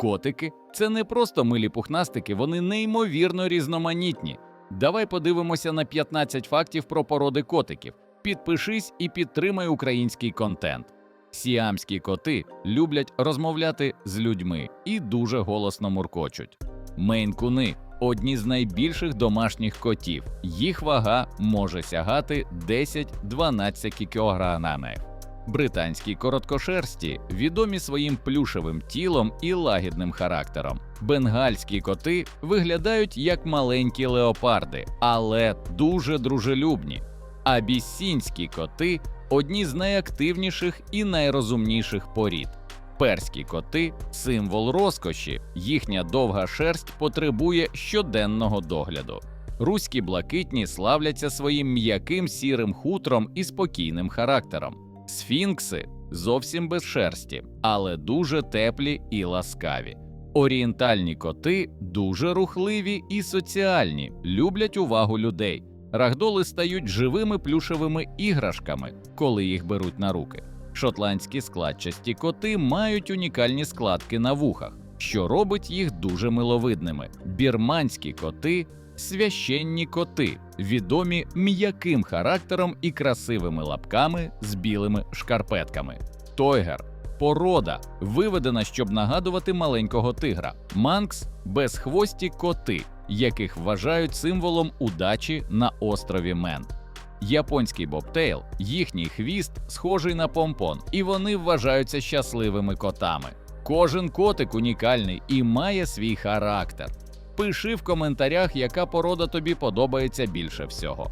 Котики це не просто милі пухнастики, вони неймовірно різноманітні. Давай подивимося на 15 фактів про породи котиків. Підпишись і підтримай український контент. Сіамські коти люблять розмовляти з людьми і дуже голосно муркочуть. Мейн-куни одні з найбільших домашніх котів. Їх вага може сягати 10-12 кілограмів. Британські короткошерсті відомі своїм плюшевим тілом і лагідним характером. Бенгальські коти виглядають як маленькі леопарди, але дуже дружелюбні. Абісінські коти одні з найактивніших і найрозумніших порід. Перські коти символ розкоші, їхня довга шерсть потребує щоденного догляду. Руські блакитні славляться своїм м'яким сірим хутром і спокійним характером. Сфінкси зовсім без шерсті, але дуже теплі і ласкаві. Орієнтальні коти дуже рухливі і соціальні, люблять увагу людей. Рагдоли стають живими плюшевими іграшками, коли їх беруть на руки. Шотландські складчасті коти мають унікальні складки на вухах, що робить їх дуже миловидними. Бірманські коти священні коти, відомі м'яким характером і красивими лапками з білими шкарпетками. Тойгер порода, виведена, щоб нагадувати маленького тигра. Манкс безхвості коти, яких вважають символом удачі на острові Мен. Японський бобтейл, їхній хвіст схожий на помпон, і вони вважаються щасливими котами. Кожен котик унікальний і має свій характер. Пиши в коментарях, яка порода тобі подобається більше всього.